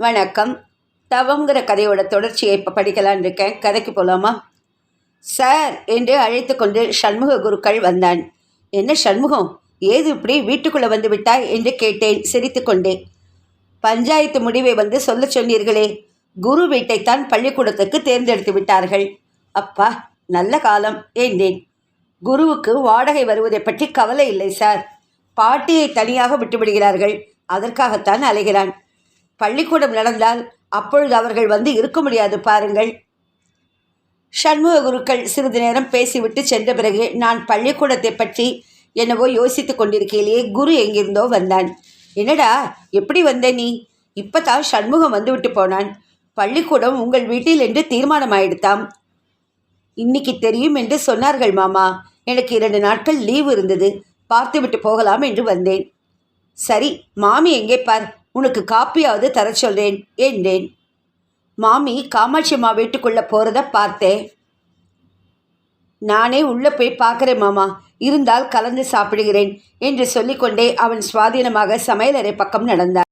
வணக்கம். தவங்கிற கதையோட தொடர்ச்சியை இப்போ படிக்கலான்னு இருக்கேன். கதைக்கு போகலாமா சார் என்று அழைத்து கொண்டு சண்முக குருக்கள் வந்தான். என்ன சண்முகம் ஏது இப்படி வீட்டுக்குள்ளே வந்து விட்டாய் என்று கேட்டேன் சிரித்துக்கொண்டே பஞ்சாயத்து முடிவை வந்து சொல்ல சொன்னீர்களே குரு வீட்டைத்தான் பள்ளிக்கூடத்துக்கு தேர்ந்தெடுத்து விட்டார்கள். அப்பா நல்ல காலம் என்றேன். குருவுக்கு வாடகை வருவதை பற்றி கவலை இல்லை சார். பாட்டியை தனியாக விட்டுவிடுகிறார்கள் அதற்காகத்தான் அலைகிறான். பள்ளிக்கூடம் நடந்தால் அப்பொழுது அவர்கள் வந்து இருக்க முடியாது பாருங்கள். சண்முக குருக்கள் சிறிது நேரம் பேசிவிட்டு சென்ற பிறகு நான் பள்ளிக்கூடத்தை பற்றி என்னவோ யோசித்து கொண்டிருக்கையிலேயே குரு எங்கிருந்தோ வந்தான். என்னடா எப்படி வந்த நீ? இப்பதான் சண்முகம் வந்துவிட்டு போனான். பள்ளிக்கூடம் உங்கள் வீட்டில் என்று தீர்மானமாயிடுத்தாம். இன்னைக்கு தெரியும் என்று சொன்னார்கள் மாமா. எனக்கு இரண்டு நாட்கள் லீவு இருந்தது. பார்த்துவிட்டு போகலாம் என்று வந்தேன். சரி மாமி எங்கே பார்? உனக்கு காப்பியாவது தர சொல்றேன் என்றேன். மாமி காமாட்சி அம்மா வீட்டுக்குள்ளே போகிறத பார்த்தேன் நானே உள்ளே போய் பார்க்குறேன் மாமா. இருந்தால் கலந்து சாப்பிடுகிறேன் என்று சொல்லிக்கொண்டே அவன் சுவாதீனமாக சமையலறை பக்கம் நடந்தான்.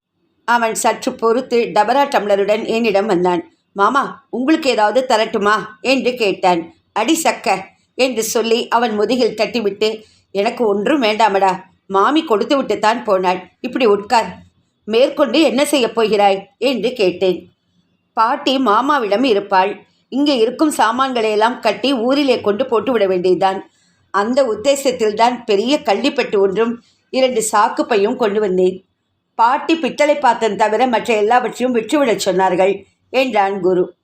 அவன் சற்று பொறுத்து டபரா டம்ளருடன் என்னிடம் வந்தான். மாமா உங்களுக்கு ஏதாவது தரட்டுமா என்று கேட்டான். அடி சக்க என்று சொல்லி அவன் முதுகில் தட்டிவிட்டு எனக்கு ஒன்றும் வேண்டாமடா. மாமி கொடுத்து விட்டுத்தான் போனாள். இப்படி உட்கார். மேற்கொண்டு என்ன செய்யப் போகிறாய்? என்று கேட்டேன். பாட்டி மாமாவிடம் இருப்பாள். இங்கே இருக்கும் சாமான்களையெல்லாம் கட்டி ஊரிலே கொண்டு போட்டுவிட வேண்டியதுதான். அந்த உத்தேசத்தில்தான் பெரிய கள்ளிப்பட்டு ஒன்றும் இரண்டு சாக்குப்பையும் கொண்டு வந்தேன். பாட்டி பித்தளை பாத்தன் தவிர மற்ற எல்லாவற்றையும் விற்றுவிடச் சொன்னார்கள் என்றான் குரு.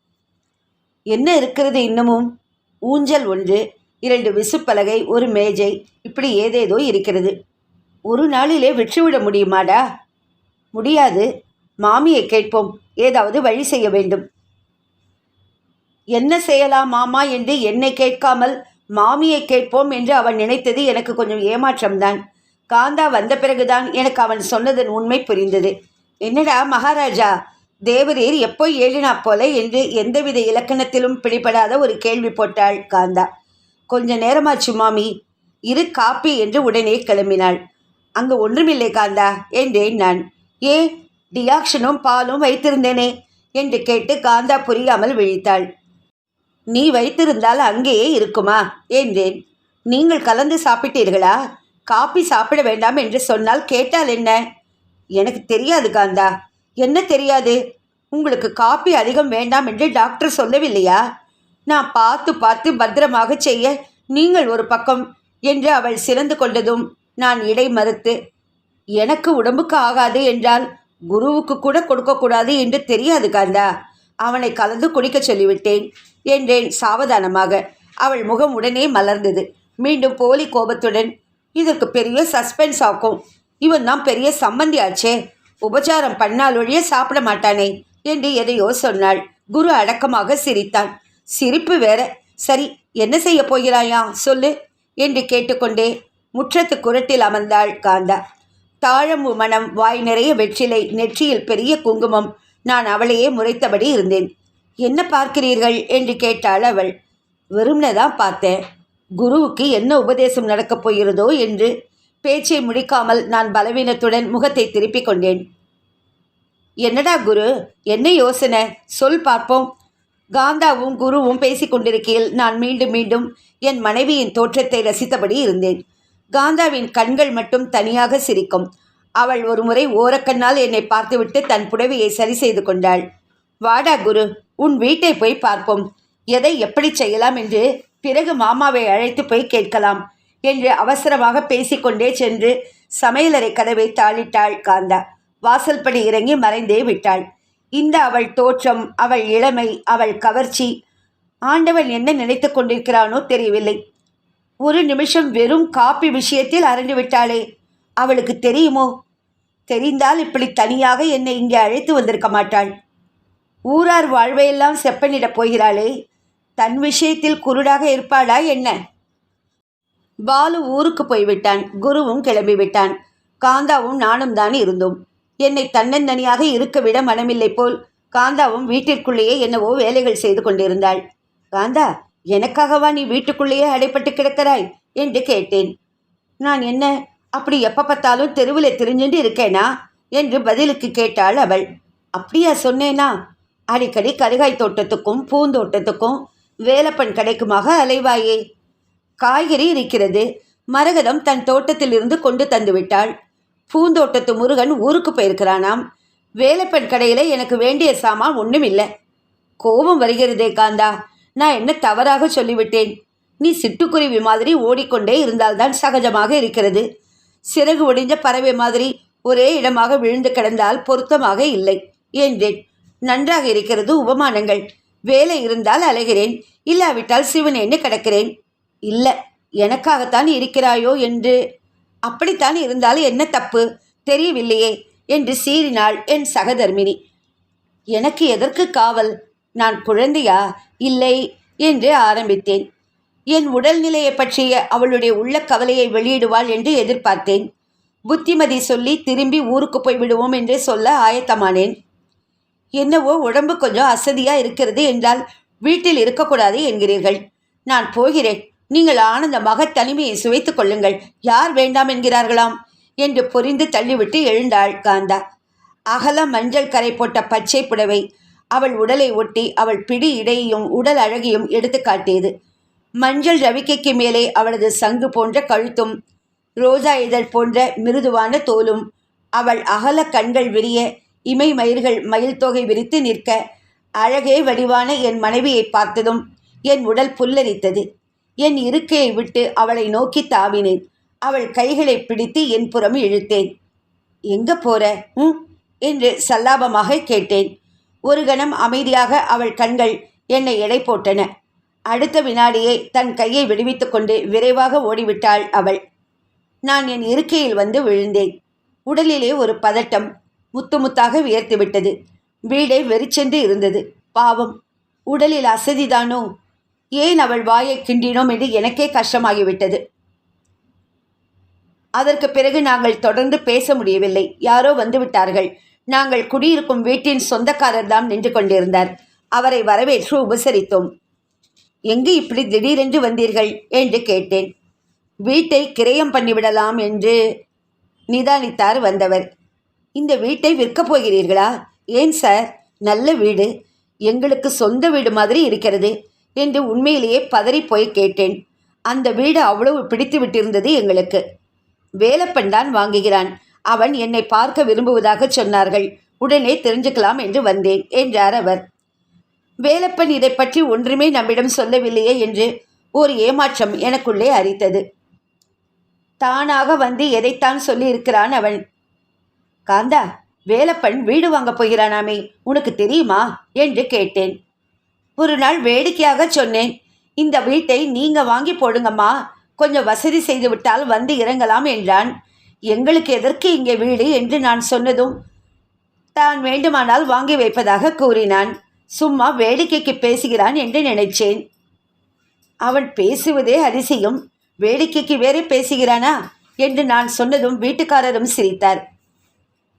என்ன இருக்கிறது இன்னமும்? ஊஞ்சல் ஒன்று இரண்டு விசுப்பலகை ஒரு மேஜை இப்படி ஏதேதோ இருக்கிறது. ஒரு நாளிலே விற்றுவிட முடியுமாடா? முடியாது. மாமியை கேட்போம். ஏதாவது வழி செய்ய வேண்டும். என்ன செய்யலாம் மாமா என்று என்னை கேட்காமல் மாமியை கேட்போம் என்று அவன் நினைத்தது எனக்கு கொஞ்சம் ஏமாற்றம்தான். காந்தா வந்த பிறகுதான் எனக்கு அவன் சொன்னதன் உண்மை புரிந்தது. என்னடா மகாராஜா தேவரீர் எப்போ ஏழினா போல என்று எந்தவித இலக்கணத்திலும் பிடிபடாத ஒரு கேள்வி போட்டாள் காந்தா. கொஞ்ச நேரமாச்சு மாமி இரு காப்பி என்று உடனே கிளம்பினாள். அங்கு ஒன்றுமில்லை காந்தா என்றேன் நான். ஏ டியாக்ஷனும் பாலும் வைத்திருந்தேனே என்று கேட்டு காந்தா புரியாமல் விழித்தாள். நீ வைத்திருந்தால் அங்கேயே இருக்குமா? என்றேன். நீங்கள் கலந்து சாப்பிட்டீர்களா? காப்பி சாப்பிட வேண்டாம் என்று சொன்னால் கேட்டால் என்ன? எனக்கு தெரியாது காந்தா. என்ன தெரியாது? உங்களுக்கு காப்பி அதிகம் வேண்டாம் என்று டாக்டர் சொல்லவில்லையா? நான் பார்த்து பார்த்து பத்திரமாக செய்ய நீங்கள் ஒரு பக்கம் என்று அவள் சிறந்து கொண்டதும் நான் இடை மறுத்து எனக்கு உடம்புக்கு ஆகாது என்றால் குருவுக்கு கூட கொடுக்கக்கூடாது என்று தெரியாது காந்தா. அவனை கலந்து குடிக்க சொல்லிவிட்டேன் என்றேன் சாவதானமாக. அவள் முகம் உடனே மலர்ந்தது. மீண்டும் போலி கோபத்துடன் இதற்கு பெரிய சஸ்பென்ஸ் ஆக்கும். இவன் தான் பெரிய சம்மந்தி ஆச்சே. உபச்சாரம் பண்ணால் ஒழிய சாப்பிட மாட்டானே என்று எதையோ சொன்னாள். குரு அடக்கமாக சிரித்தான். சிரிப்பு வேற. சரி என்ன செய்ய போகிறாயா? சொல்லு என்று கேட்டுக்கொண்டே முற்றத்து குரட்டில் அமர்ந்தாள் காந்தா. தாழம்பு மனம் வாய் நிறைய வெற்றிலை நெற்றியில் பெரிய குங்குமம். நான் அவளையே முறைத்தபடி இருந்தேன். என்ன பார்க்கிறீர்கள்? என்று கேட்டாள் அவள். வெறும்னே தான் பார்த்தேன். குருவுக்கு என்ன உபதேசம் நடக்கப் போகிறதோ என்று. பேச்சை முடிக்காமல் நான் பலவீனத்துடன் முகத்தை திருப்பிக் கொண்டேன். என்னடா குரு? என்ன யோசனை? சொல் பார்ப்போம். காந்தாவும் குருவும் பேசிக் கொண்டிருக்கையில் நான் மீண்டும் மீண்டும் என் மனைவியின் தோற்றத்தை ரசித்தபடி இருந்தேன். காந்தாவின் கண்கள் மட்டும் தனியாக சிரிக்கும். அவள் ஒரு முறை ஓரக்கண்ணால் என்னை பார்த்துவிட்டு தன் புடவையை சரி செய்து கொண்டாள். வாடா குரு உன் வீட்டை போய் பார்ப்போம். எதை எப்படி செய்யலாம் என்று பிறகு மாமாவை அழைத்து போய் கேட்கலாம் என்று அவசரமாக பேசிக்கொண்டே சென்று சமையலறை கதவை தாளிட்டாள் காந்தா. வாசல்படி இறங்கி மறைந்தே விட்டாள். இந்த அவள் தோற்றம் அவள் இளமை அவள் கவர்ச்சி. ஆண்டவன் என்ன நினைத்து கொண்டிருக்கிறானோ தெரியவில்லை. ஒரு நிமிஷம் வெறும் காப்பி விஷயத்தில் அரண்டு விட்டாளே. அவளுக்கு தெரியுமோ? தெரிந்தால் இப்படி தனியாக என்னை இங்கே அழைத்து வந்திருக்க மாட்டாள். ஊரார் வாழ்வையெல்லாம் செப்பனிடப் போகிறாளே. தன் விஷயத்தில் குருடாக இருப்பாளா என்ன? பாலு ஊருக்கு போய்விட்டான். குருவும் கிளம்பிவிட்டான். காந்தாவும் நானும் தான் இருந்தோம். என்னை தன்னந்தனியாக இருக்க விட மனமில்லை போல் காந்தாவும் வீட்டிற்குள்ளேயே என்னவோ வேலைகள் செய்து கொண்டிருந்தாள். காந்தா எனக்காகவா நீ வீட்டுக்குள்ளேயே அடைப்பட்டு கிடக்கிறாய்? என்று கேட்டேன். நான் என்ன அப்படி எப்போ பார்த்தாலும் தெருவில் திரிஞ்சுட்டு இருக்கேனா? என்று பதிலுக்கு கேட்டாள் அவள். அப்படியா சொன்னேனா? அடிக்கடி கருகாய் தோட்டத்துக்கும் பூந்தோட்டத்துக்கும் வேலப்பன் கடைக்குமாக அலைவாயே. காய்கறி இருக்கிறது. மரகதம் தன் தோட்டத்திலிருந்து கொண்டு தந்து விட்டாள் பூந்தோட்டத்து முருகன் ஊருக்கு போயிருக்கிறானாம். வேலப்பன் கடையில் எனக்கு வேண்டிய சாமான் ஒன்றும் இல்லை கோபம் வருகிறதே காந்தா. நான் என்ன தவறாக சொல்லிவிட்டேன்? நீ சிட்டுக்குருவி மாதிரி ஓடிக்கொண்டே இருந்தால்தான் சகஜமாக இருக்கிறது. சிறகு ஒடிஞ்ச பறவை மாதிரி ஒரே இடமாக விழுந்து கிடந்தால் பொருத்தமாக இல்லை. என்றேன். நன்றாக இருக்கிறது உபமானங்கள். வேலை இருந்தால் அலைகிறேன். இல்லாவிட்டால் சிவனேன்னு கிடக்கிறேன். இல்லை எனக்காகத்தான் இருக்கிறாயோ என்று. அப்படித்தான் இருந்தாலும் என்ன தப்பு? தெரியவில்லையே என்று சீறினாள் என் சகதர்மினி. எனக்கு எதற்கு காவல்? நான் குழந்தையா? இல்லை என்று ஆரம்பித்தேன். என் உடல்நிலையை பற்றிய அவளுடைய உள்ள கவலையை வெளியிடுவாள் என்று எதிர்பார்த்தேன். புத்திமதி சொல்லி திரும்பி ஊருக்கு போய் விடுவோம் என்று சொல்ல ஆயத்தமானேன். என்னவோ உடம்பு கொஞ்சம் அசதியாக இருக்கிறது என்றால் வீட்டில் இருக்கக்கூடாது என்கிறீர்கள். நான் போகிறேன். நீங்கள் ஆனந்தமாக தனிமையை சுவைத்துக் கொள்ளுங்கள். யார் வேண்டாம் என்கிறார்களாம்? என்று பொறிந்து தள்ளிவிட்டு எழுந்தாள் காந்தா. அகல மஞ்சள் கரை போட்ட பச்சை புடவை அவள் உடலை ஒட்டி அவள் பிடி இடையையும் உடல் அழகையும் எடுத்து காட்டியது. மஞ்சள் ரவிக்கைக்கு மேலே அவளது சங்கு போன்ற கழுத்தும் ரோஜா இதழ் போன்ற மிருதுவான தோலும் அவள் அகல கண்கள் விரிய இமை மயிர்கள் மயில் தொகை விரித்து நிற்க அழகே வடிவான என் மனைவியை பார்த்ததும் என் உடல் புல்லரித்தது. என் இருக்கையை விட்டு அவளை நோக்கி தாவினேன். அவள் கைகளை பிடித்து என் புறம் இழுத்தேன். எங்க போற ம் என்று சல்லாபமாக கேட்டேன். ஒரு கணம் அமைதியாக அவள் கண்கள் என்னை எடை போட்டன. அடுத்த வினாடியே தன் கையை விடுவித்து கொண்டு விரைவாக ஓடிவிட்டாள் அவள். நான் என் இருக்கையில் வந்து விழுந்தேன். உடலிலே ஒரு பதட்டம் முத்து முத்தாக வியர்த்துவிட்டது வீடே வெறிச்சென்று இருந்தது. பாவம். உடலில் அசதிதானோ ஏன் அவள் வாயை கிண்டினோம் என்று எனக்கே கஷ்டமாகிவிட்டது. அதற்கு பிறகு நாங்கள் தொடர்ந்து பேச முடியவில்லை. யாரோ வந்துவிட்டார்கள் நாங்கள் குடியிருக்கும் வீட்டின் சொந்தக்காரர் தான் நின்று கொண்டிருந்தார். அவரை வரவேற்று உபசரித்தோம். எங்கு இப்படி திடீரென்று வந்தீர்கள்? என்று கேட்டேன். வீட்டை கிரயம் பண்ணிவிடலாம் என்று நிதானித்தார் வந்தவர். இந்த வீட்டை விற்கப் போகிறீர்களா? ஏன் சார்? நல்ல வீடு. எங்களுக்கு சொந்த வீடு மாதிரி இருக்கிறது என்று உண்மையிலேயே பதறிப்போய் போய் கேட்டேன். அந்த வீடு அவ்வளவு பிடித்து விட்டிருந்தது எங்களுக்கு. வேலப்பன் தான் வாங்குகிறான். அவன் என்னை பார்க்க விரும்புவதாக சொன்னார்கள். உடனே தெரிஞ்சுக்கலாம் என்று வந்தேன் என்றார் அவர். வேலப்பன் இதை பற்றி ஒன்றுமே நம்மிடம் சொல்லவில்லையே என்று ஒரு ஏமாற்றம் எனக்குள்ளே அரித்தது. தானாக வந்து எதைத்தான் சொல்லியிருக்கிறான் அவன். காந்தா வேலப்பன் வீடு வாங்கப் போகிறானாமே உனக்கு தெரியுமா? என்று கேட்டேன். ஒரு நாள் வேடிக்கையாக சொன்னேன். இந்த வீட்டை நீங்க வாங்கி போடுங்கம்மா கொஞ்சம் வசதி செய்துவிட்டால் வந்து இறங்கலாம் என்றான். எங்களுக்கு எதற்கு இங்கே வீடு என்று நான் சொன்னதும் தான் வேண்டுமானால் வாங்கி வைப்பதாக கூறினான். சும்மா வேடிக்கைக்கு பேசுகிறான் என்று நினைச்சேன். அவன் பேசுவதே அதிசயம். வேடிக்கைக்கு வேறே பேசுகிறானா என்று நான் சொன்னதும் வீட்டுக்காரரும் சிரித்தார்.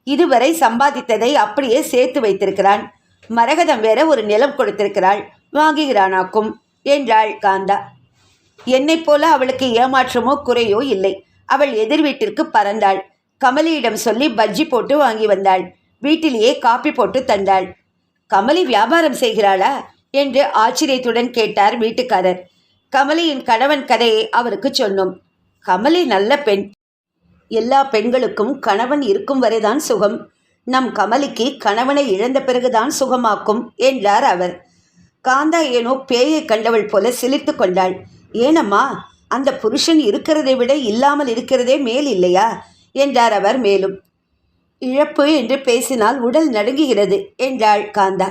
இதுவரை சம்பாதித்ததை அப்படியே சேர்த்து வைத்திருக்கிறான். மரகதம் வேற ஒரு நிலம் கொடுத்திருக்கிறாள். வாங்குகிறானாக்கும் என்றாள் காந்தா. என்னைப் போல அவளுக்கு ஏமாற்றமோ குறையோ இல்லை. அவள் எதிர் வீட்டிற்கு பறந்தாள். கமலியிடம் சொல்லி பஜ்ஜி போட்டு வாங்கி வந்தாள். வீட்டிலேயே காப்பி போட்டு தந்தாள். கமலி வியாபாரம் செய்கிறாளா? என்று ஆச்சரியத்துடன் கேட்டார் வீட்டுக்காரர். கமலியின் கணவன் கதையை அவருக்கு சொன்னோம். கமலி நல்ல பெண். எல்லா பெண்களுக்கும் கணவன் இருக்கும் வரைதான் சுகம். நம் கமலிக்கு கணவனை இழந்த பிறகுதான் சுகமாக்கும் என்றார் அவர். காந்தா ஏனோ பேயை கண்டவள் போல சிலிர்த்து கொண்டாள். ஏனம்மா? அந்த புருஷன் இருக்கிறதை விட இல்லாமல் இருக்கிறதே மேல் இல்லையா? என்றார் அவர் மேலும். இழப்பு என்று பேசினால் உடல் நடுங்குகிறது என்றாள் காந்தா.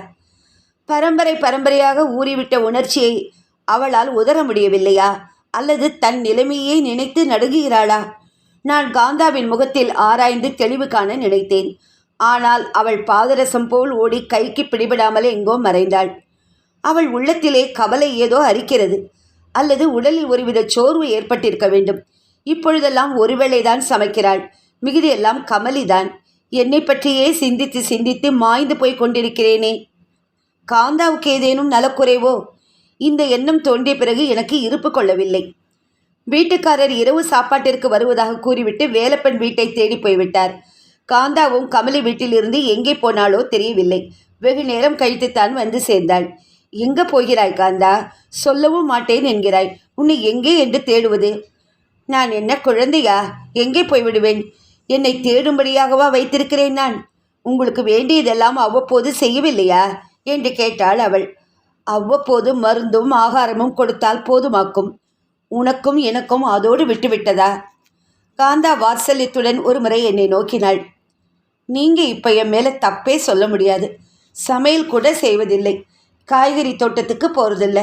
பரம்பரை பரம்பரையாக ஊறிவிட்ட உணர்ச்சியை அவளால் உதர முடியவில்லையா? அல்லது தன் நிலைமையை நினைத்து நடுங்குகிறாளா? நான் காந்தாவின் முகத்தில் ஆராய்ந்து தெளிவு காண நினைத்தேன். ஆனால் அவள் பாதரசம் போல் ஓடி கைக்கு பிடிபடாமல் எங்கோ மறைந்தாள். அவள் உள்ளத்திலே கவலை ஏதோ அரிக்கிறது. அல்லது உடலில் ஒருவித சோர்வு ஏற்பட்டிருக்க வேண்டும். இப்பொழுதெல்லாம் ஒருவேளைதான் சமைக்கிறாள். மிகுதியெல்லாம் கமலிதான். என்னை பற்றியே சிந்தித்து சிந்தித்து மாய்ந்து போய் கொண்டிருக்கிறேனே. காந்தாவுக்கு ஏதேனும் நலக்குறைவோ? இந்த எண்ணம் தோன்றிய பிறகு எனக்கு இருப்பு கொள்ளவில்லை. வீட்டுக்காரர் இரவு சாப்பாட்டிற்கு வருவதாக கூறிவிட்டு வேலப்பன் வீட்டை தேடி போய்விட்டார். காந்தாவும் கமலி வீட்டிலிருந்து எங்கே போனாலோ தெரியவில்லை. வெகு நேரம் கழித்துத்தான் வந்து சேர்ந்தாள். எங்கே போகிறாய் காந்தா? சொல்லவும் மாட்டேன் என்கிறாய். உன்னை எங்கே என்று தேடுவது? நான் என்ன குழந்தையா? எங்கே போய்விடுவேன்? என்னை தேடும்படியாகவா வைத்திருக்கிறேன் நான்? உங்களுக்கு வேண்டியதெல்லாம் அவ்வப்போது செய்யவில்லையா? என்று கேட்டாள் அவள். அவ்வப்போது மருந்தும் ஆகாரமும் கொடுத்தால் போதுமாக்கும். உனக்கும் எனக்கும் அதோடு விட்டுவிட்டதா? காந்தா வாத்சல்யத்துடன் ஒரு முறை என்னை நோக்கினாள். நீங்கள் இப்ப என் மேலே தப்பே சொல்ல முடியாது. சமையல் கூட செய்வதில்லை. காய்கறி தோட்டத்துக்கு போகிறதில்ல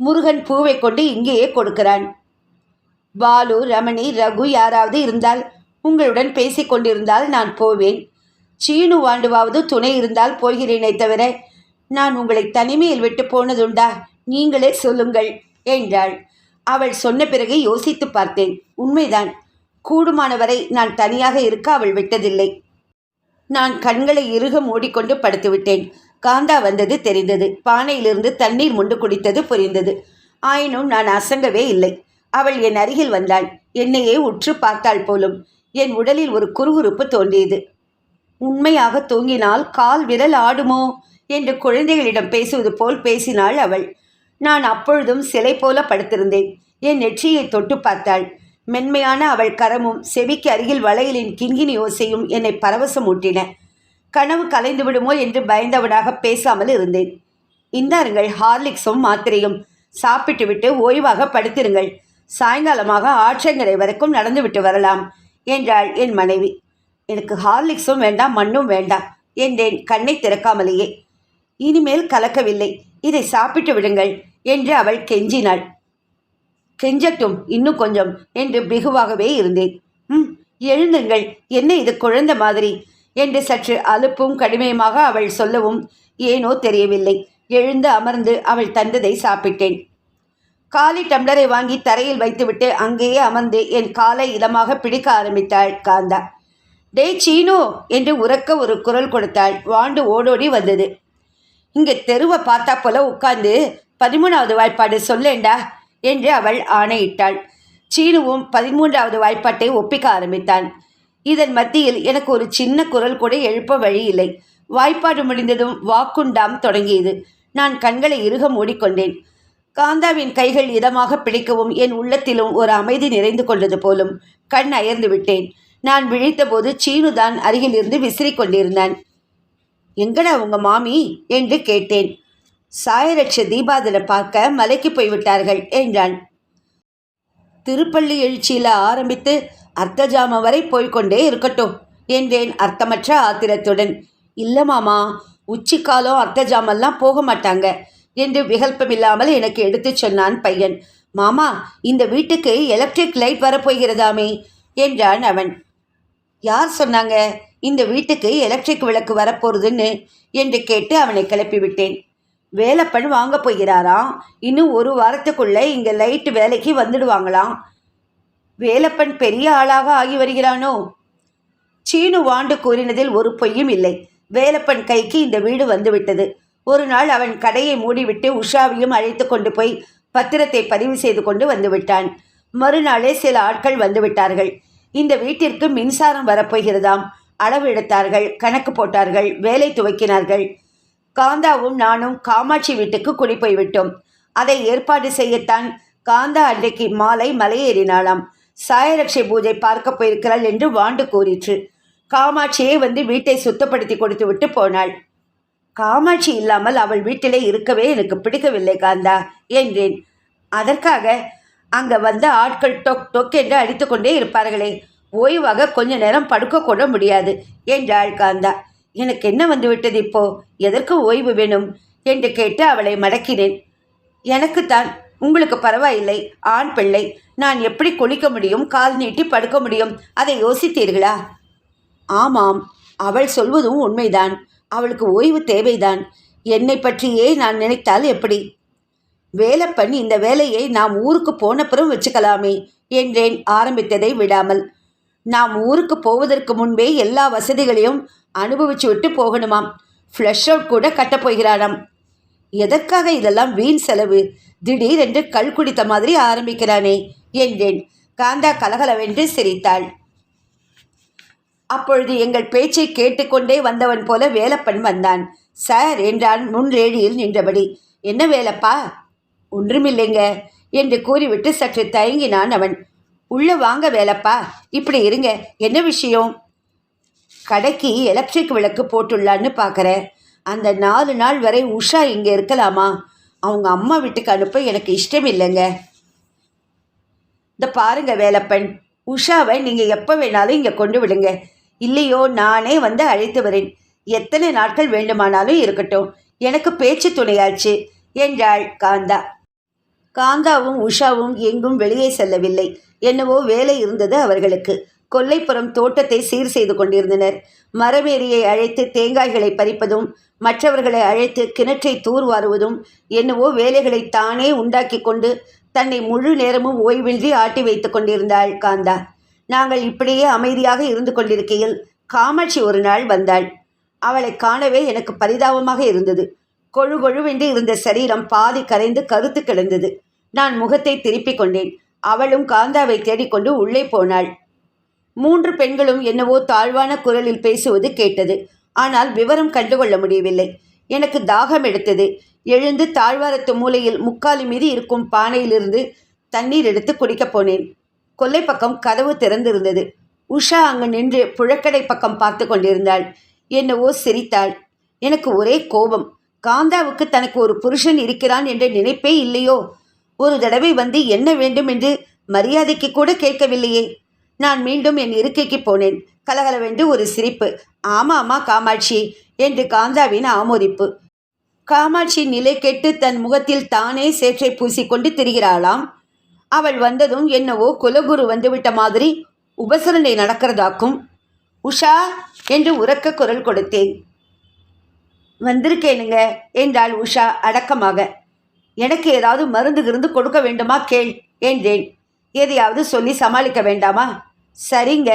முருகன் பூவை கொண்டு இங்கேயே கொடுக்கிறான். பாலு ரமணி ரகு யாராவது இருந்தால் உங்களுடன் பேசிக்கொண்டிருந்தால் நான் போவேன். சீனு வாண்டுவாவது துணை இருந்தால் போகிறேனே தவிர நான் உங்களை தனிமையில் விட்டு போனதுண்டா? நீங்களே சொல்லுங்கள் என்றாள். அவள் சொன்ன பிறகு யோசித்து பார்த்தேன். உண்மைதான். கூடுமானவரை நான் தனியாக இருக்க அவள் விட்டதில்லை. நான் கண்களை இறுக மூடிக்கொண்டு படுத்துவிட்டேன். காந்தா வந்தது தெரிந்தது. பானையிலிருந்து தண்ணீர் முண்டு குடித்தது புரிந்தது. ஆயினும் நான் அசங்கவே இல்லை. அவள் என் அருகில் வந்தாள். என்னையே உற்று பார்த்தாள் போலும். என் உடலில் ஒரு குறுகுறுப்பு தோன்றியது. உண்மையாக தூங்கினால் கால் விரல் ஆடுமோ? என்று குழந்தைகளிடம் பேசுவது போல் பேசினாள் அவள். நான் அப்பொழுதும் சிலை போல படுத்திருந்தேன். என் நெற்றியை தொட்டு பார்த்தாள். மென்மையான அவள் கரமும் செவிக்கு அருகில் வளையலின் கிண்கிணி ஓசையும் என்னை பரவசமூட்டின. கனவு கலைந்து விடுமோ என்று பயந்தவனாக பேசாமல் இருந்தேன். இந்தாருங்கள் ஹார்லிக்ஸும் மாத்திரையும். சாப்பிட்டுவிட்டு ஓய்வாக படுத்திருங்கள். சாயங்காலமாக ஆற்றங்கரை வரைக்கும் நடந்துவிட்டு வரலாம் என்றாள் என் மனைவி. எனக்கு ஹார்லிக்ஸும் வேண்டாம் மண்ணும் வேண்டாம் என்றேன் கண்ணை திறக்காமலேயே. இனிமேல் கலக்கவில்லை இதை சாப்பிட்டு விடுங்கள் என்று அவள் கெஞ்சினாள். கெஞ்சட்டும் இன்னும் கொஞ்சம் என்று பிகுவாகவே இருந்தேன். ம் எழுந்துங்கள் என்ன இது குழந்தை மாதிரி? என்று சற்று அலுப்பும் கடுமையுமாக அவள் சொல்லவும் ஏனோ தெரியவில்லை. எழுந்து அமர்ந்து அவள் தந்ததை சாப்பிட்டேன். காலி டம்ளரை வாங்கி தரையில் வைத்துவிட்டு அங்கேயே அமர்ந்து என் காலை இதமாக பிடிக்க ஆரம்பித்தாள் காந்தா. டேய் சீனு! என்று உறக்க ஒரு குரல் கொடுத்தாள். வாண்டு ஓடோடி வந்தது. இங்கே தெருவை பார்த்தா போல உட்கார்ந்து பதிமூணாவது வாய்ப்பாடு சொல்லேண்டா? என்று அவள் ஆணையிட்டாள். சீனுவும் பதிமூன்றாவது வாய்ப்பாட்டை ஒப்பிக்க ஆரம்பித்தான். இதன் மத்தியில் எனக்கு ஒரு சின்ன குரல் கூட எழுப்ப வழி இல்லை வாய்ப்பாடு முடிந்ததும் வாக்குண்டாம் தொடங்கியது. நான் கண்களை இறுக மூடிக்கொண்டேன். காந்தாவின் கைகள் இதமாக பிடிக்கவும் என் உள்ளத்திலும் ஒரு அமைதி நிறைந்து கொண்டது போலும் கண் அயர்ந்து விட்டேன். நான் விழித்தபோது சீனுதான் அருகிலிருந்து இருந்து கொண்டிருந்தான் எங்கடா உங்க மாமி? என்று கேட்டேன். சாயரட்ச தீபாதனை பார்க்க மலைக்கு போய்விட்டார்கள் என்றான். திருப்பள்ளி எழுச்சியில் ஆரம்பித்து அர்த்தஜாம வரை போய்க்கொண்டே இருக்கட்டும் என்றேன் அர்த்தமற்ற ஆத்திரத்துடன். இல்லை மாமா உச்சிக்காலம் அர்த்தஜாமெல்லாம் போக மாட்டாங்க என்று விகல்பமில்லாமல் எனக்கு எடுத்துச் சொன்னான் பையன். மாமா இந்த வீட்டுக்கு எலக்ட்ரிக் லைட் வரப்போகிறதாமே என்றான் அவன். யார் சொன்னாங்க இந்த வீட்டுக்கு எலக்ட்ரிக் விளக்கு வரப்போகுதுன்னு என்று கேட்டு அவனை கிளப்பிவிட்டேன். வேலப்பன் வேலைப்பண் வாங்க போகிறாராம். இன்னும் ஒரு வாரத்துக்குள்ளே இங்கே லைட்டு வேலைக்கு வந்துடுவாங்களாம். வேலப்பன் பெரிய ஆளாக ஆகி வருகிறானோ? சீனு வாண்டு கூறினதில் ஒரு பொய்யும் இல்லை. வேலப்பன் கைக்கு இந்த வீடு வந்துவிட்டது. ஒரு நாள் அவன் கடையை மூடிவிட்டு உஷாவையும் அழைத்து கொண்டு போய் பத்திரத்தை பதிவு செய்து கொண்டு வந்துவிட்டான். மறுநாளே சில ஆட்கள் வந்துவிட்டார்கள். இந்த வீட்டிற்கு மின்சாரம் வரப்போகிறதாம். அளவு எடுத்தார்கள் கணக்கு போட்டார்கள் வேலை துவக்கினார்கள். காந்தாவும் நானும் காமாட்சி வீட்டுக்கு குடி போய்விட்டோம் அதை ஏற்பாடு செய்யத்தான் காந்தா அன்றைக்கு மாலை மலையேறினாளாம். சாயரட்சை பூஜை பார்க்க போயிருக்கிறாள் என்று வாண்டு கூறிற்று. காமாட்சியே வந்து வீட்டை சுத்தப்படுத்தி கொடுத்து விட்டு போனாள். காமாட்சி இல்லாமல் அவள் வீட்டிலே இருக்கவே எனக்கு பிடிக்கவில்லை காந்தா என்றேன். அதற்காக அங்கே வந்த ஆட்கள் டொக் டொக் என்று அடித்துக்கொண்டே இருப்பார்களே ஓய்வாக கொஞ்ச நேரம் படுக்க கூட முடியாது என்றாள் காந்தா. எனக்கு என்ன வந்துவிட்டது இப்போ? எதற்கு ஓய்வு வேணும்? என்று கேட்டு அவளை மடக்கினேன். எனக்குத்தான் உங்களுக்கு பரவாயில்லை ஆண் பிள்ளை. நான் எப்படி குளிக்க முடியும் கால் நீட்டி படுக்க முடியும்? அதை யோசித்தீர்களா? ஆமாம் அவள் சொல்வதும் உண்மைதான். அவளுக்கு ஓய்வு தேவைதான். என்னை பற்றியே நான் நினைத்தால் எப்படி? வேலப்பன் இந்த வேலையை நாம் ஊருக்கு போனப்புறம் வச்சுக்கலாமே என்றேன். ஆரம்பித்ததை விடாமல். நாம் ஊருக்கு போவதற்கு முன்பே எல்லா வசதிகளையும் அனுபவிச்சு விட்டு போகணுமாம். ஃப்ளஷ் அவுட் கூட கட்டப்போகிறாராம் எதற்காக இதெல்லாம் வீண் செலவு? திடீரென்று கல் குடித்த மாதிரி ஆரம்பிக்கிறானே என்றேன். காந்தா கலகலவென்று சிரித்தாள். அப்பொழுது எங்கள் பேச்சை கேட்டுக்கொண்டே வந்தவன் போல வேலப்பன் வந்தான். சார் என்றான் முன் ரேடியில் நின்றபடி. என்ன வேலப்பா? ஒன்றுமில்லைங்க என்று கூறிவிட்டு சற்று தயங்கினான் அவன். உள்ள வாங்க வேலப்பா. இப்படி இருங்க. என்ன விஷயம்? கடைக்கு எலக்ட்ரிக் விளக்கு போட்டுள்ளான்னு பார்க்குறேன் அந்த நாலு நாள் வரை உஷா இங்கே இருக்கலாமா? அவங்க அம்மா வீட்டுக்கு அனுப்ப எனக்கு இஷ்டம் இல்லைங்க. இந்த பாருங்க வேலப்பன் உஷாவை நீங்கள் எப்போ வேணாலும் இங்கே கொண்டு விடுங்க. இல்லையோ நானே வந்து அழைத்து வரேன். எத்தனை நாட்கள் வேண்டுமானாலும் இருக்கட்டும். எனக்கு பேச்சு துணையாச்சு. என்றாள் காந்தா. காந்தாவும் உஷாவும் எங்கும் வெளியே செல்லவில்லை. என்னவோ வேலை இருந்தது அவர்களுக்கு. கொல்லைப்புறம் தோட்டத்தை சீர் செய்து கொண்டிருந்தனர். மரமேரியை அழைத்து தேங்காய்களை பறிப்பதும் மற்றவர்களை அழைத்து கிணற்றை தூர்வாருவதும் என்னவோ வேலைகளை தானே உண்டாக்கி கொண்டு தன்னை முழு நேரமும் ஓய்வின்றி ஆட்டி வைத்து கொண்டிருந்தாள் காந்தா. நாங்கள் இப்படியே அமைதியாக இருந்து கொண்டிருக்கையில் காமாட்சி ஒரு நாள் வந்தாள். அவளை காணவே எனக்கு பரிதாபமாக இருந்தது. கொழு கொழுவென்று இருந்த சரீரம் பாதி கரைந்து கருத்து கிடந்தது. நான் முகத்தை திருப்பிக் கொண்டேன். அவளும் காந்தாவை தேடிக்கொண்டு உள்ளே போனாள். மூன்று பெண்களும் என்னவோ தாழ்வான குரலில் பேசுவது கேட்டது. ஆனால் விவரம் கண்டுகொள்ள முடியவில்லை. எனக்கு தாகம் எடுத்தது. எழுந்து தாழ்வாரத்து மூலையில் முக்காலி மீது இருக்கும் பானையிலிருந்து தண்ணீர் எடுத்து குடிக்கப் போனேன். கொல்லை பக்கம் கதவு திறந்திருந்தது. உஷா அங்கு நின்று புழக்கடை பக்கம் பார்த்து கொண்டிருந்தாள். என்னவோ சிரித்தாள். எனக்கு ஒரே கோபம். காந்தாவுக்கு தனக்கு ஒரு புருஷன் இருக்கிறான் என்ற நினைப்பே இல்லையோ? ஒரு தடவை வந்து என்ன வேண்டும் என்று மரியாதைக்கு கூட கேட்கவில்லையே. நான் மீண்டும் என் இருக்கைக்கு போனேன். கலகலவென்று ஒரு சிரிப்பு. ஆமாமா காமாட்சி என்று காந்தாவின் ஆமோதிப்பு. காமாட்சி நிலை கெட்டு தன் முகத்தில் தானே சேற்றை பூசிக்கொண்டு திரிகிறாளாம். அவள் வந்ததும் என்னவோ குலகுரு வந்துவிட்ட மாதிரி உபசரணை நடக்கிறதாக்கும். உஷா என்று உறக்க குரல் கொடுத்தேன். வந்திருக்கேனுங்க என்றாள் உஷா அடக்கமாக. எனக்கு ஏதாவது மருந்து கிருந்து கொடுக்க வேண்டுமா கேள் என்றேன். எதையாவது சொல்லி சமாளிக்க வேண்டாமா? சரிங்க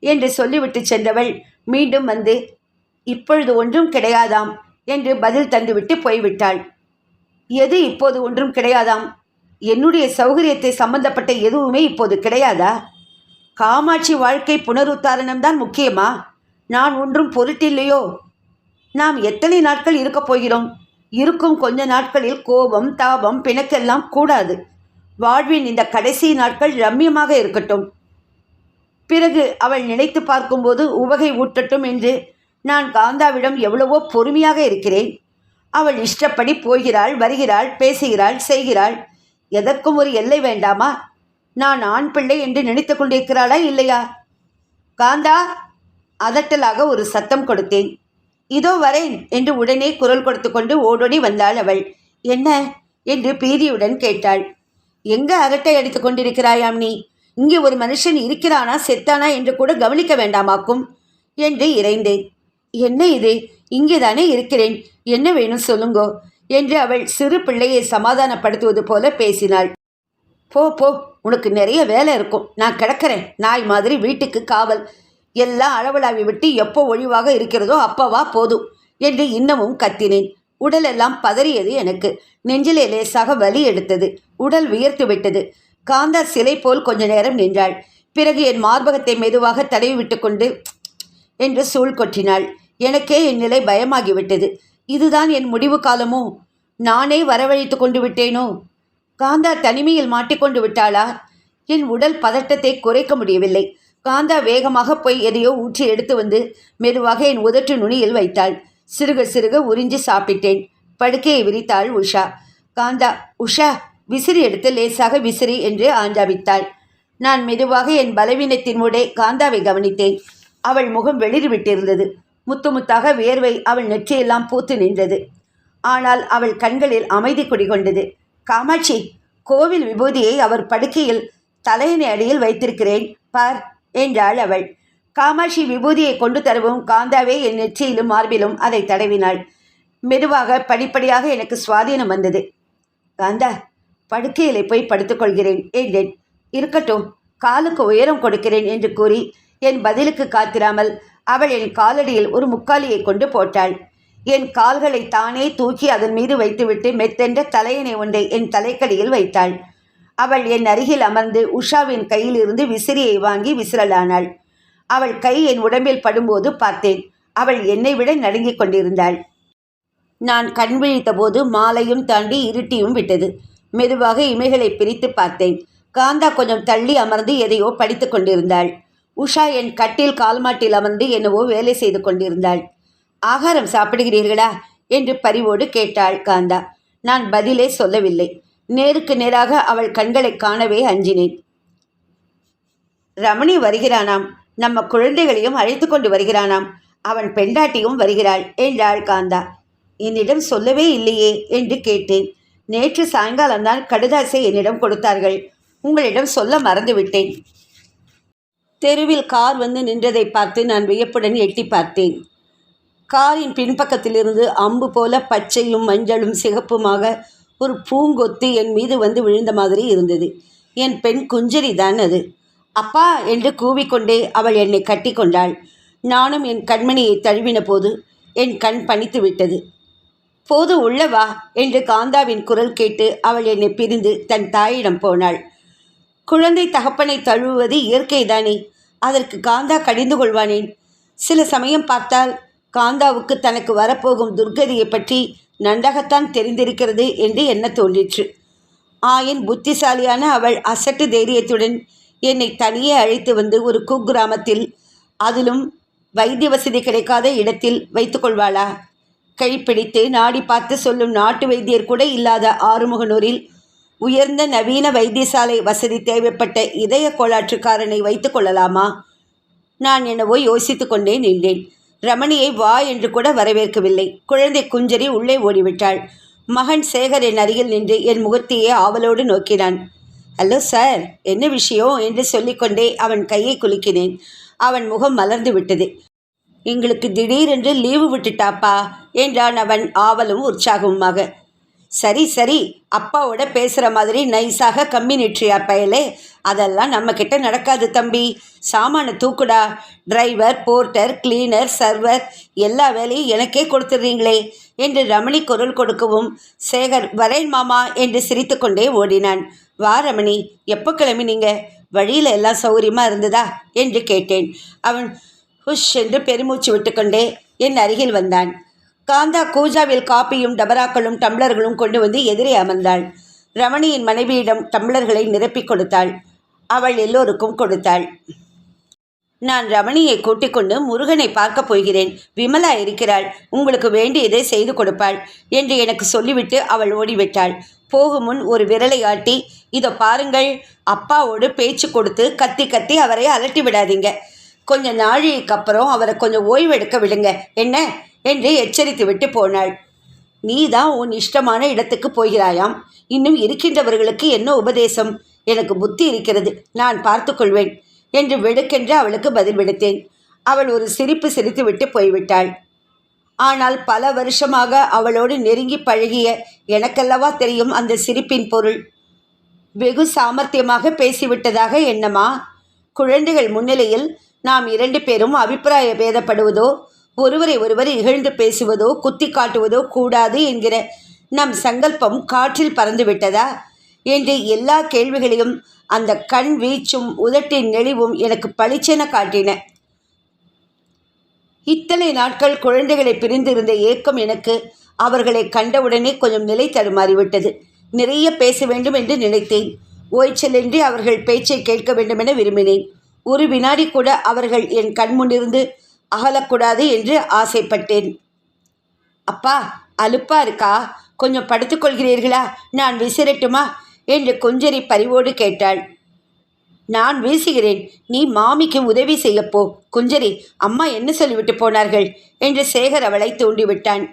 என்று சொல்லிவிட்டு சென்றவள் மீண்டும் வந்து இப்பொழுது ஒன்றும் கிடையாதாம் என்று பதில் தந்துவிட்டு போய்விட்டாள். எது இப்போது ஒன்றும் கிடையாதாம்? என்னுடைய சௌகரியத்தை சம்பந்தப்பட்ட எதுவுமே இப்போது கிடையாதா? காமாட்சி வாழ்க்கை புனருத்தாரணம்தான் முக்கியமா? நான் ஒன்றும் பொருட்டில்லையோ? நாம் எத்தனை நாட்கள் இருக்கப் போகிறோம்? இருக்கும் கொஞ்ச நாட்களில் கோபம் தாபம் பிணக்கெல்லாம் கூடாது. வாழ்வின் இந்த கடைசி நாட்கள் ரம்யமாக இருக்கட்டும். பிறகு அவள் நினைத்து பார்க்கும்போது உவகை ஊட்டட்டும் என்று நான் காந்தாவிடம் எவ்வளவோ பொறுமையாக இருக்கிறேன். அவள் இஷ்டப்படி போகிறாள் வருகிறாள் பேசுகிறாள் செய்கிறாள். எதற்கும் ஒரு எல்லை வேண்டாமா? நான் ஆண் பிள்ளை என்று நினைத்து கொண்டிருக்கிறாளா இல்லையா? காந்தா அதட்டலாக ஒரு சத்தம் கொடுத்தேன். இதோ வரேன் என்று உடனே குரல் கொடுத்து கொண்டு ஓடோடி வந்தாள் அவள். என்ன? என்று பீதியுடன் கேட்டாள். எங்க அரட்டை அடித்துக் கொண்டிருக்கிறாயாம் நீ? இங்கே ஒரு மனுஷன் இருக்கிறானா செத்தானா என்று கூட கவனிக்க வேண்டாமாக்கும்? என்று இறைந்தேன். என்ன இது? இங்கேதானே இருக்கிறேன். என்ன வேணும் சொல்லுங்கோ என்று அவள் சிறு பிள்ளையை சமாதானப்படுத்துவது போல பேசினாள். போ போ உனக்கு நிறைய வேலை இருக்கும். நான் கிடக்கிறேன். நாய் மாதிரி வீட்டுக்கு காவல். எல்லாம் அளவலாவி விட்டு எப்போ ஒழிவாக இருக்கிறதோ அப்பவா போதும் என்று இன்னமும் கத்தினேன். உடலெல்லாம் பதறியது எனக்கு. நெஞ்சிலே லேசாக வலி எடுத்தது. உடல் வியர்த்து விட்டது. காந்தா சிலை போல் கொஞ்ச நேரம் நின்றாள். பிறகு என் மார்பகத்தை மெதுவாக தடவி விட்டுக்கொண்டு என்று சூழ் கொட்டினாள். எனக்கே என் நிலை பயமாகிவிட்டது இதுதான் என் முடிவு காலமோ? நானே வரவழைத்து கொண்டு விட்டேனோ? காந்தா தனிமையில் மாட்டிக்கொண்டு விட்டாளா? என் உடல் பதட்டத்தை குறைக்க முடியவில்லை. காந்தா வேகமாக போய் எதையோ ஊற்றி எடுத்து வந்து மெதுவாக என் உதட்டு நுனியில் வைத்தாள். சிறுக சிறுக உறிஞ்சி சாப்பிட்டேன். படுக்கையை விரித்தாள் உஷா. காந்தா உஷா விசிறி எடுத்து லேசாக விசிறி என்று ஆஞ்சாவித்தாள் நான் மெதுவாக என் பலவீனத்தின் மூடே காந்தாவை கவனித்தேன். அவள் முகம் வெளிர்விட்டிருந்தது. முத்து முத்தாக வேர்வை அவள் நெற்றியெல்லாம் பூத்து நின்றது. ஆனால் அவள் கண்களில் அமைதி குடிகொண்டது. காமாட்சி கோவில் விபூதியை அவர் படுக்கையில் தலையணை அடியில் வைத்திருக்கிறேன். பார் என்றாள் அவள். காமாட்சி விபூதியை கொண்டு தரவும் காந்தாவே என் நெற்றியிலும் மார்பிலும் அதை தடவினாள். மெதுவாக படிப்படியாக எனக்கு சுவாதீனம் வந்தது. காந்தா படுக்கையிலே போய் படுத்துக்கொள்கிறேன் என்றேன். இருக்கட்டும் காலுக்கு உயரம் கொடுக்கிறேன் என்று கூறி என் பதிலுக்கு காத்திராமல் அவள் என் காலடியில் ஒரு முக்காலியை கொண்டு போட்டாள். என் கால்களை தானே தூக்கி அதன் மீது வைத்துவிட்டு மெத்தென்ற தலையணை ஒன்றை என் தலைக்கடியில் வைத்தாள். அவள் என் அருகில் அமர்ந்து உஷாவின் கையிலிருந்து விசிறியை வாங்கி விசிறலானாள். அவள் கை என் உடம்பில் படும்போது பார்த்தேன். அவள் என்னை விட நடுங்கிக் கொண்டிருந்தாள். நான் கண் விழித்தபோது மாலையும் தாண்டி இருட்டியும் விட்டது. மெதுவாக இமைகளை பிரித்து பார்த்தேன். காந்தா கொஞ்சம் தள்ளி அமர்ந்து எதையோ படித்து கொண்டிருந்தாள். உஷா என் கட்டில் கால்மாட்டில் அமர்ந்து என்னவோ வேலை செய்து கொண்டிருந்தாள். ஆகாரம் சாப்பிடுகிறீர்களா? என்று பரிவோடு கேட்டாள் காந்தா. நான் பதிலே சொல்லவில்லை. நேருக்கு நேராக அவள் கண்களை காணவே அஞ்சினேன். ரமணி வருகிறானாம். நம்ம குழந்தைகளையும் அழைத்து கொண்டு வருகிறானாம். அவன் பெண்டாட்டியும் வருகிறாள் என்றாள் காந்தா. என்னிடம் சொல்லவே இல்லையே என்று கேட்டேன். நேற்று சாயங்காலம்தான் கடுதாசை என்னிடம் கொடுத்தார்கள். உங்களிடம் சொல்ல மறந்துவிட்டேன். தெருவில் கார் வந்து நின்றதை பார்த்து நான் வியப்புடன் எட்டி பார்த்தேன். காரின் பின்பக்கத்திலிருந்து அம்பு போல பச்சையும் மஞ்சளும் சிகப்புமாக ஒரு பூங்கொத்து என் மீது வந்து விழுந்த மாதிரி இருந்தது. என் பெண் குஞ்சரி தான் அது. அப்பா என்று கூவிக்கொண்டே அவள் என்னை கட்டி கொண்டாள். நானும் என் கண்மணியை தழுவின போது என் கண் பணித்து விட்டது. போது உள்ளவா என்று காந்தாவின் குரல் கேட்டு அவள் என்னை பிரிந்து தன் தாயிடம் போனாள். குழந்தை தகப்பனை தழுவுவது இயற்கைதானே. அதற்கு காந்தா கடிந்து கொள்வானேன். சில சமயம் பார்த்தால் காந்தாவுக்கு தனக்கு வரப்போகும் துர்கதியை பற்றி நன்றாகத்தான் தெரிந்திருக்கிறது என்று என்ன தோன்றிற்று. ஆயின் புத்திசாலியான அவள் அசட்டு தைரியத்துடன் என்னை தனியே அழைத்து வந்து ஒரு குக்கிராமத்தில் அதிலும் வைத்திய வசதி கிடைக்காத இடத்தில் வைத்துக்கொள்வாளா கைப்பிடித்து நாடி பார்த்து சொல்லும் நாட்டு வைத்தியர் கூட இல்லாத ஆறுமுகனூரில் உயர்ந்த நவீன வைத்தியசாலை வசதி தேவைப்பட்ட இதய கோளாற்றுக்காரனை வைத்துக்கொள்ளலாமா நான் என்னவோ யோசித்து கொண்டே நின்றேன். ரமணியை வா என்று கூட வரவேற்கவில்லை. குழந்தை குஞ்சரி உள்ளே ஓடிவிட்டாள். மகன் சேகர் என் அருகில் நின்று என் முகத்தையே ஆவலோடு நோக்கினான். ஹலோ சார் என்ன விஷயம்? என்று சொல்லிக்கொண்டே அவன் கையை குலுக்கினேன். அவன் முகம் மலர்ந்து விட்டது. எங்களுக்கு திடீரென்று லீவு விட்டுட்டாப்பா? என்றான் அவன் ஆவலும் உற்சாகமுமாக. சரி சரி அப்பாவோட பேசுகிற மாதிரி நைஸாக கம்மி நிற்றியா பயலே அதெல்லாம் நம்மக்கிட்ட நடக்காது தம்பி. சாமானை தூக்குடா. டிரைவர் போர்ட்டர் கிளீனர் சர்வர் எல்லா வேலையும் எனக்கே கொடுத்துட்றீங்களே என்று ரமணி குரல் கொடுக்கவும் சேகர் வரேன் மாமா என்று சிரித்துக்கொண்டே ஓடினான். வா ரமணி எப்போ கிளம்பினீங்க? வழியில் எல்லாம் சௌகரியமாக இருந்ததா? என்று கேட்டேன். அவன் ஹுஷ் என்று பெருமூச்சு விட்டுக்கொண்டே என் அருகில் வந்தான். காந்தா கூஜாவில் காப்பியும் டபராக்களும் டம்ளர்களும் கொண்டு வந்து எதிரே அமர்ந்தாள். ரமணியின் மனைவியிடம் டம்ளர்களை நிரப்பிக் கொடுத்தாள். அவள் எல்லோருக்கும் கொடுத்தாள். நான் ரமணியை கூட்டிக் கொண்டு முருகனை பார்க்கப் போகிறேன். விமலா இருக்கிறாள். உங்களுக்கு வேண்டியதை செய்து கொடுப்பாள் என்று எனக்கு சொல்லிவிட்டு அவள் ஓடிவிட்டாள். போகும் முன் ஒரு விரலை ஆட்டி இதோ பாருங்கள் அப்பாவோடு பேச்சு கொடுத்து கத்தி கத்தி அவரை அலட்டி விடாதீங்க. கொஞ்சம் நாழிகைக்கு அப்புறம் அவரை கொஞ்சம் ஓய்வெடுக்க விடுங்க. என்ன? என்று எச்சரித்துவிட்டு போனாள். நீ தான் உன் இஷ்டமான இடத்துக்கு போகிறாயாம். இன்னும் இருக்கின்றவர்களுக்கு என்ன உபதேசம்? எனக்கு புத்தி இருக்கிறது. நான் பார்த்துக்கொள்வேன் என்று வெடுக்கென்று அவளுக்கு பதில் விடுத்தேன். அவள் ஒரு சிரிப்பு சிரித்துவிட்டு போய்விட்டாள். ஆனால் பல வருஷமாக அவளோடு நெருங்கி பழகிய எனக்கல்லவா தெரியும் அந்த சிரிப்பின் பொருள். வெகு சாமர்த்தியமாக பேசிவிட்டதாக எண்ணமா குழந்தைகள் முன்னிலையில் நாம் இரண்டு பேரும் அபிப்பிராய பேதப்படுவதோ ஒருவரை ஒருவர் இகழ்ந்து பேசுவதோ குத்தி காட்டுவதோ கூடாது என்கிற நம் சங்கல்பம் காற்றில் பறந்துவிட்டதா? என்று எல்லா கேள்விகளையும் அந்த கண் வீச்சும் உதட்டின் நெளிவும் எனக்கு பளிச்சென காட்டின. இத்தனை நாட்கள் குழந்தைகளை பிரிந்திருந்த ஏக்கம் எனக்கு அவர்களை கண்டவுடனே கொஞ்சம் நிலை தடுமாறிவிட்டது. நிறைய பேச வேண்டும் என்று நினைத்தேன். ஓய்ச்சலின்றி அவர்கள் பேச்சை கேட்க வேண்டுமென விரும்பினேன். ஒரு வினாடி கூட அவர்கள் என் கண்முன்னிருந்து அகலக்கூடாது என்று ஆசைப்பட்டேன். அப்பா அலுப்பா இருக்கா? கொஞ்சம் படுத்துக்கொள்கிறீர்களா நான் விசிறட்டுமா? என்று குஞ்சரி பரிவோடு கேட்டாள். நான் வீசுகிறேன். நீ மாமிக்கு உதவி செய்யப்போ குஞ்சரி அம்மா என்ன சொல்லிவிட்டு போனார்கள்? என்று சேகர் அவளை தூண்டிவிட்டான்.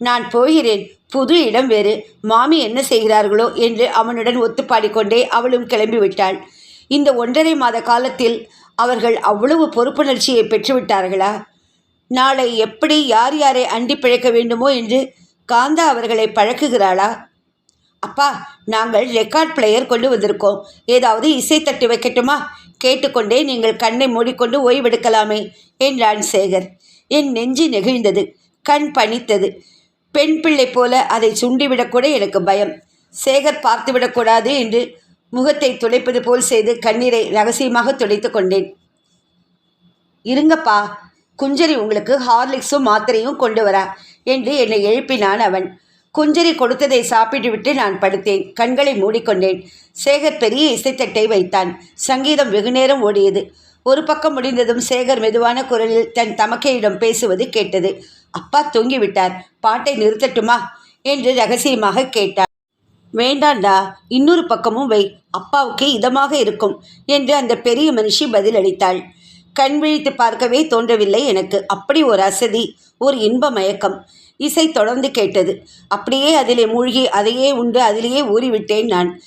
நான் போகிறேன். புது இடம் வேறு. மாமி என்ன செய்கிறார்களோ என்று அவனுடன் ஒத்துப்பாடிக்கொண்டே அவளும் கிளம்பிவிட்டாள். இந்த ஒன்றரை மாத காலத்தில் அவர்கள் அவ்வளவு பொறுப்புணர்ச்சியை பெற்றுவிட்டார்களா? நாளை எப்படி யார் யாரை அண்டி பிழைக்க வேண்டுமோ என்று காந்தா அவர்களை பழக்குகிறாளா? அப்பா நாங்கள் ரெக்கார்ட் பிளேயர் கொண்டு வந்திருக்கோம். ஏதாவது இசை தட்டு வைக்கட்டுமா? கேட்டுக்கொண்டே நீங்கள் கண்ணை மூடிக்கொண்டு ஓய்வெடுக்கலாமே என்றான் சேகர். என் நெஞ்சு நெகிழ்ந்தது கண் பணித்தது. பெண் பிள்ளை போல அதை சுண்டிவிடக்கூட எனக்கு பயம். சேகர் பார்த்துவிடக்கூடாது என்று முகத்தை துடைப்பது போல் செய்து கண்ணீரை ரகசியமாக துடைத்து கொண்டேன். இருங்கப்பா குஞ்சரி உங்களுக்கு ஹார்லிக்ஸும் மாத்திரையும் கொண்டு வரா என்று என்னை எழுப்பினான் அவன். குஞ்சரி கொடுத்ததை சாப்பிட்டுவிட்டு நான் படுத்தேன். கண்களை மூடிக்கொண்டேன். சேகர் பெரிய இசைத்தட்டை வைத்தான். சங்கீதம் வெகுநேரம் ஓடியது. ஒரு பக்கம் முடிந்ததும் சேகர் மெதுவான குரலில் தன் தமக்கையிடம் பேசுவது கேட்டது. அப்பா தூங்கிவிட்டார். பாட்டை நிறுத்தட்டுமா? என்று ரகசியமாக கேட்டார் வேண்டாண்டா இன்னொரு பக்கமும் வை அப்பாவுக்கு இதமாக இருக்கும் என்று அந்த பெரிய மனுஷி பதிலளித்தாள். கண் விழித்து பார்க்கவே தோன்றவில்லை எனக்கு அப்படி ஒரு அசதி ஒரு இன்ப மயக்கம். இசை தொடர்ந்து கேட்டது. அப்படியே அதிலே மூழ்கி அதையே உண்டு அதிலேயே ஊறிவிட்டேன் நான்.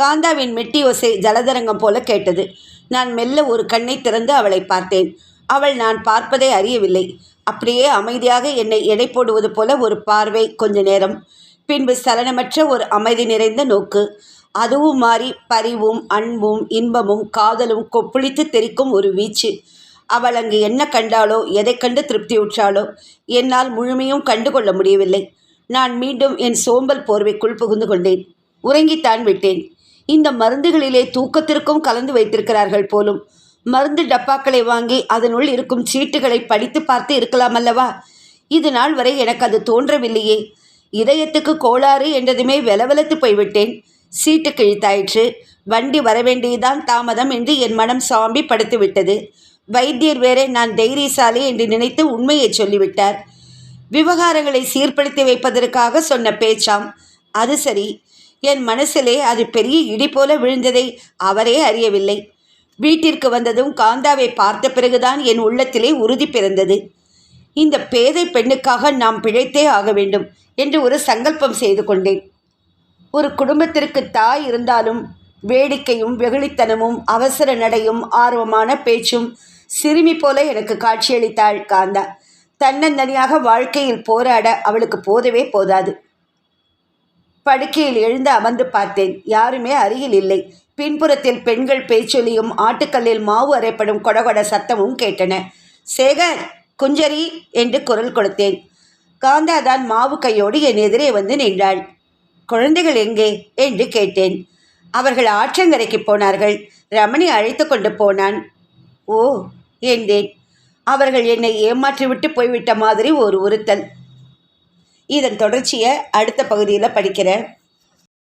காந்தாவின் மெட்டி ஒசை ஜலதரங்கம் போல கேட்டது. நான் மெல்ல ஒரு கண்ணை திறந்து அவளை பார்த்தேன். அவள் நான் பார்ப்பதை அறியவில்லை. அப்படியே அமைதியாக என்னை எடை போடுவது போல ஒரு பார்வை கொஞ்ச நேரம். பின்பு சலனமற்ற ஒரு அமைதி நிறைந்த நோக்கு. அதுவும் மாறி பரிவும் அன்பும் இன்பமும் காதலும் கொப்புளித்து தெரிக்கும் ஒரு வீச்சு. அவள் அங்கு என்ன கண்டாளோ எதை கண்டு திருப்தியுற்றாளோ என்னால் முழுமையும் கண்டுகொள்ள முடியவில்லை. நான் மீண்டும் என் சோம்பல் போர்வைக்குள் புகுந்து கொண்டேன். உறங்கித்தான் விட்டேன். இந்த மருந்துகளிலே தூக்கத்திற்கும் கலந்து வைத்திருக்கிறார்கள் போலும். மருந்து டப்பாக்களை வாங்கி அதனுள் இருக்கும் சீட்டுகளை படித்து பார்த்து இருக்கலாம் அல்லவா? இது நாள் வரை எனக்கு அது தோன்றவில்லையே. இதயத்துக்கு கோளாறு என்றதுமே வெலவெலத்து போய்விட்டேன். சீட்டு கிழித்தாயிற்று. வண்டி வரவேண்டியதுதான் தாமதம் என்று என் மனம் சாம்பி படுத்துவிட்டது. வைத்தியர் வேறே நான் தைரியசாலி என்று நினைத்து உண்மையை சொல்லிவிட்டார். விவகாரங்களை சீர்படுத்தி வைப்பதற்காக சொன்ன பேச்சாம். அது சரி. என் மனசிலே அது பெரிய இடி போல விழுந்ததை அவரே அறியவில்லை. வீட்டிற்கு வந்ததும் காந்தாவை பார்த்த பிறகுதான் என் உள்ளத்திலே உறுதி பிறந்தது. இந்த பேதை பெண்ணுக்காக நாம் பிழைத்தே ஆக வேண்டும் என்று ஒரு சங்கல்பம் செய்து கொண்டேன். ஒரு குடும்பத்திற்கு தாய் இருந்தாலும் வேடிக்கையும் வெகுளித்தனமும் அவசர நடையும் ஆர்வமான பேச்சும் சிறுமி போல எனக்கு காட்சியளித்தாள் காந்தா. தன்னந்தனியாக வாழ்க்கையில் போராட அவளுக்கு போதவே போதாது. படுக்கையில் எழுந்து அமர்ந்து பார்த்தேன். யாருமே அருகில் இல்லை. பின்புறத்தில் பெண்கள் பேச்சொலியும் ஆட்டுக்கல்லில் மாவு அரைப்படும் கொடகொட சத்தமும் கேட்டன. சேகர்! குஞ்சரி என்று குரல் கொடுத்தேன். காந்தா தான் மாவு கையோடு என் எதிரே வந்து நின்றாள். குழந்தைகள் எங்கே? என்று கேட்டேன். அவர்கள் ஆற்றங்கரைக்கு போனார்கள். ரமணி அழைத்து கொண்டு போனான். ஓ என்றேன். அவர்கள் என்னை ஏமாற்றிவிட்டு போய்விட்ட மாதிரி ஒரு உறுத்தல். இதன் தொடர்ச்சியை அடுத்த பகுதியில் படிக்கிறேன்.